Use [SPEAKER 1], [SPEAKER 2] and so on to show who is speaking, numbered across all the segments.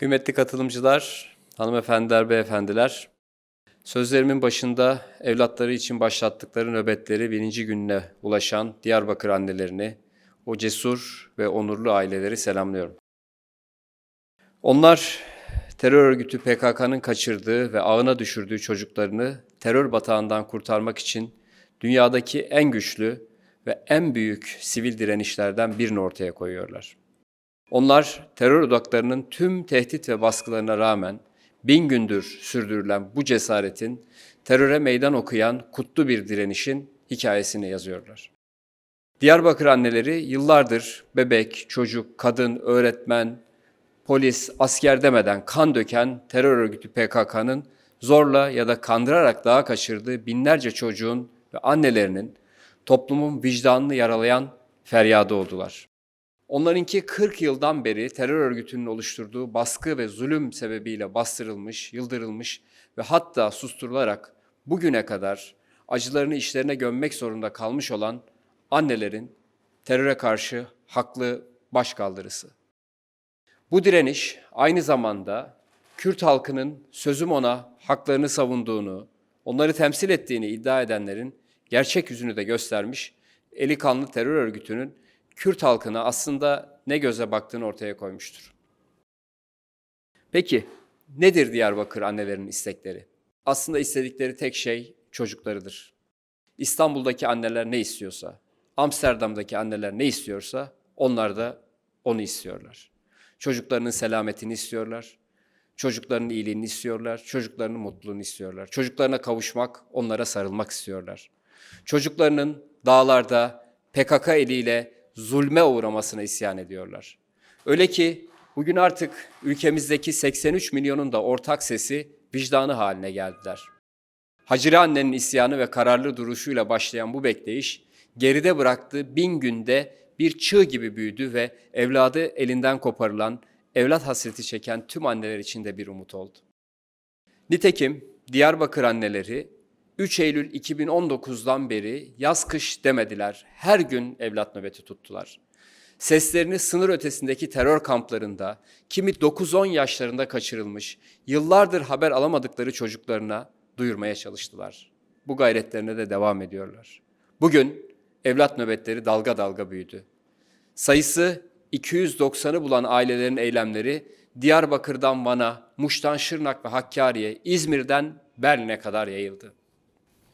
[SPEAKER 1] Kıymetli katılımcılar, hanımefendiler, beyefendiler. Sözlerimin başında evlatları için başlattıkları nöbetleri birinci gününe ulaşan Diyarbakır annelerini, o cesur ve onurlu aileleri selamlıyorum. Onlar terör örgütü PKK'nın kaçırdığı ve ağına düşürdüğü çocuklarını terör batağından kurtarmak için dünyadaki en güçlü ve en büyük sivil direnişlerden birini ortaya koyuyorlar. Onlar terör odaklarının tüm tehdit ve baskılarına rağmen bin gündür sürdürülen bu cesaretin teröre meydan okuyan kutlu bir direnişin hikayesini yazıyorlar. Diyarbakır anneleri yıllardır bebek, çocuk, kadın, öğretmen, polis, asker demeden kan döken terör örgütü PKK'nın zorla ya da kandırarak dağa kaçırdığı binlerce çocuğun ve annelerinin toplumun vicdanını yaralayan feryadı oldular. Onlarınki 40 yıldan beri terör örgütünün oluşturduğu baskı ve zulüm sebebiyle bastırılmış, yıldırılmış ve hatta susturularak bugüne kadar acılarını işlerine gömmek zorunda kalmış olan annelerin teröre karşı haklı başkaldırısı. Bu direniş aynı zamanda Kürt halkının sözüm ona haklarını savunduğunu, onları temsil ettiğini iddia edenlerin gerçek yüzünü de göstermiş, eli kanlı terör örgütünün Kürt halkına aslında ne göze baktığını ortaya koymuştur. Peki nedir Diyarbakır annelerinin istekleri? Aslında istedikleri tek şey çocuklarıdır. İstanbul'daki anneler ne istiyorsa, Amsterdam'daki anneler ne istiyorsa onlar da onu istiyorlar. Çocuklarının selametini istiyorlar. Çocuklarının iyiliğini istiyorlar. Çocuklarının mutluluğunu istiyorlar. Çocuklarına kavuşmak, onlara sarılmak istiyorlar. Çocuklarının dağlarda PKK eliyle zulme uğramasına isyan ediyorlar. Öyle ki bugün artık ülkemizdeki 83 milyonun da ortak sesi vicdanı haline geldiler. Hacire annenin isyanı ve kararlı duruşuyla başlayan bu bekleyiş, geride bıraktığı bin günde bir çığ gibi büyüdü ve evladı elinden koparılan, evlat hasreti çeken tüm anneler için de bir umut oldu. Nitekim Diyarbakır anneleri 3 Eylül 2019'dan beri yaz kış demediler. Her gün evlat nöbeti tuttular. Seslerini sınır ötesindeki terör kamplarında, kimi 9-10 yaşlarında kaçırılmış, yıllardır haber alamadıkları çocuklarına duyurmaya çalıştılar. Bu gayretlerine de devam ediyorlar. Bugün evlat nöbetleri dalga dalga büyüdü. Sayısı 290'ı bulan ailelerin eylemleri Diyarbakır'dan Van'a, Muş'tan Şırnak ve Hakkari'ye, İzmir'den Berlin'e kadar yayıldı.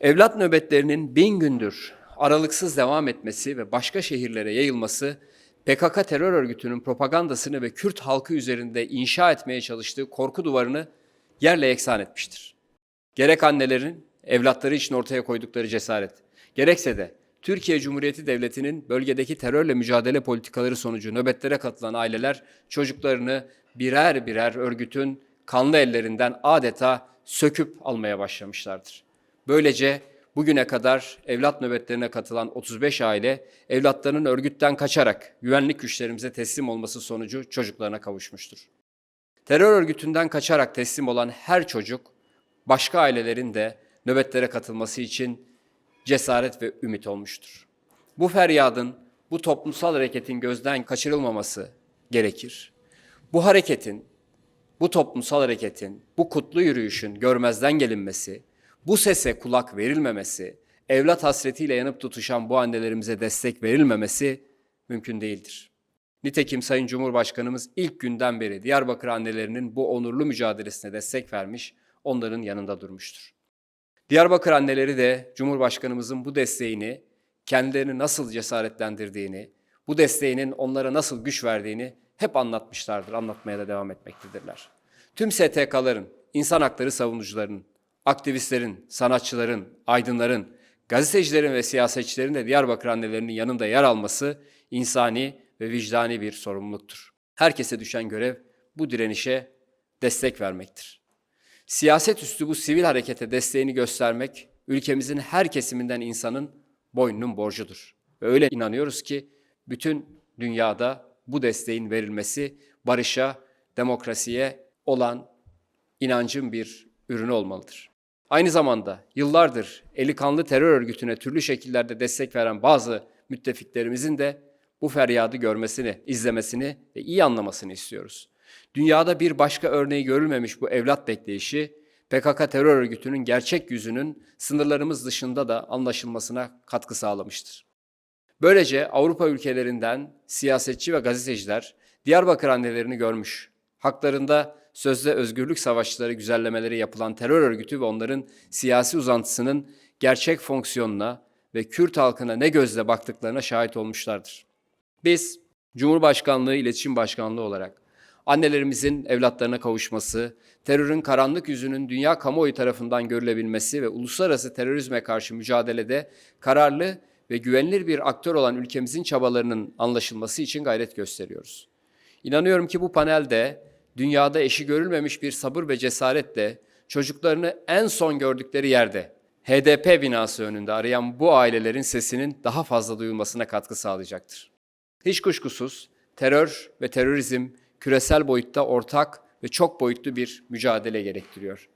[SPEAKER 1] Evlat nöbetlerinin bin gündür aralıksız devam etmesi ve başka şehirlere yayılması PKK terör örgütünün propagandasını ve Kürt halkı üzerinde inşa etmeye çalıştığı korku duvarını yerle yeksan etmiştir. Gerek annelerin evlatları için ortaya koydukları cesaret, gerekse de Türkiye Cumhuriyeti Devleti'nin bölgedeki terörle mücadele politikaları sonucu nöbetlere katılan aileler çocuklarını birer birer örgütün kanlı ellerinden adeta söküp almaya başlamışlardır. Böylece bugüne kadar evlat nöbetlerine katılan 35 aile evlatlarının örgütten kaçarak güvenlik güçlerimize teslim olması sonucu çocuklarına kavuşmuştur. Terör örgütünden kaçarak teslim olan her çocuk başka ailelerin de nöbetlere katılması için cesaret ve ümit olmuştur. Bu feryadın, bu toplumsal hareketin gözden kaçırılmaması gerekir. Bu hareketin, bu toplumsal hareketin, bu kutlu yürüyüşün görmezden gelinmesi, bu sese kulak verilmemesi, evlat hasretiyle yanıp tutuşan bu annelerimize destek verilmemesi mümkün değildir. Nitekim Sayın Cumhurbaşkanımız ilk günden beri Diyarbakır annelerinin bu onurlu mücadelesine destek vermiş, onların yanında durmuştur. Diyarbakır anneleri de Cumhurbaşkanımızın bu desteğini, kendilerini nasıl cesaretlendirdiğini, bu desteğinin onlara nasıl güç verdiğini hep anlatmışlardır, anlatmaya da devam etmektedirler. Tüm STK'ların, insan hakları savunucularının, aktivistlerin, sanatçıların, aydınların, gazetecilerin ve siyasetçilerin de Diyarbakır annelerinin yanında yer alması insani ve vicdani bir sorumluluktur. Herkese düşen görev bu direnişe destek vermektir. Siyaset üstü bu sivil harekete desteğini göstermek ülkemizin her kesiminden insanın boynunun borcudur. Ve öyle inanıyoruz ki bütün dünyada bu desteğin verilmesi barışa, demokrasiye olan inancın bir ürünü olmalıdır. Aynı zamanda yıllardır eli kanlı terör örgütüne türlü şekillerde destek veren bazı müttefiklerimizin de bu feryadı görmesini, izlemesini ve iyi anlamasını istiyoruz. Dünyada bir başka örneği görülmemiş bu evlat bekleyişi PKK terör örgütünün gerçek yüzünün sınırlarımız dışında da anlaşılmasına katkı sağlamıştır. Böylece Avrupa ülkelerinden siyasetçi ve gazeteciler Diyarbakır annelerini görmüş. Haklarında sözde özgürlük savaşçıları güzellemeleri yapılan terör örgütü ve onların siyasi uzantısının gerçek fonksiyonuna ve Kürt halkına ne gözle baktıklarına şahit olmuşlardır. Biz Cumhurbaşkanlığı İletişim Başkanlığı olarak annelerimizin evlatlarına kavuşması, terörün karanlık yüzünün dünya kamuoyu tarafından görülebilmesi ve uluslararası terörizme karşı mücadelede kararlı ve güvenilir bir aktör olan ülkemizin çabalarının anlaşılması için gayret gösteriyoruz. İnanıyorum ki bu panelde dünyada eşi görülmemiş bir sabır ve cesaretle çocuklarını en son gördükleri yerde HDP binası önünde arayan bu ailelerin sesinin daha fazla duyulmasına katkı sağlayacaktır. Hiç kuşkusuz terör ve terörizm küresel boyutta ortak ve çok boyutlu bir mücadele gerektiriyor.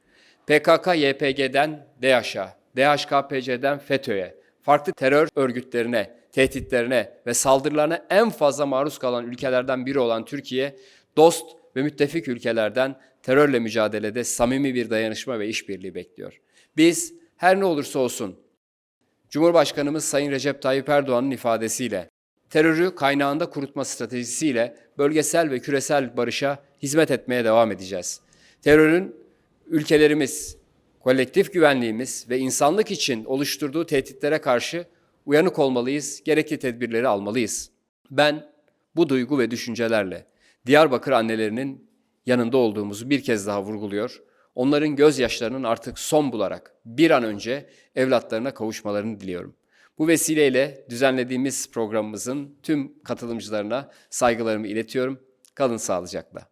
[SPEAKER 1] PKK, YPG'den DAEŞ'a, DHKPC'den FETÖ'ye, farklı terör örgütlerine, tehditlerine ve saldırılarına en fazla maruz kalan ülkelerden biri olan Türkiye, dost ve müttefik ülkelerden terörle mücadelede samimi bir dayanışma ve işbirliği bekliyor. Biz her ne olursa olsun Cumhurbaşkanımız Sayın Recep Tayyip Erdoğan'ın ifadesiyle terörü kaynağında kurutma stratejisiyle bölgesel ve küresel barışa hizmet etmeye devam edeceğiz. Terörün ülkelerimiz, kolektif güvenliğimiz ve insanlık için oluşturduğu tehditlere karşı uyanık olmalıyız, gerekli tedbirleri almalıyız. Ben bu duygu ve düşüncelerle Diyarbakır annelerinin yanında olduğumuzu bir kez daha vurguluyor. Onların gözyaşlarının artık son bularak bir an önce evlatlarına kavuşmalarını diliyorum. Bu vesileyle düzenlediğimiz programımızın tüm katılımcılarına saygılarımı iletiyorum. Kalın sağlıcakla.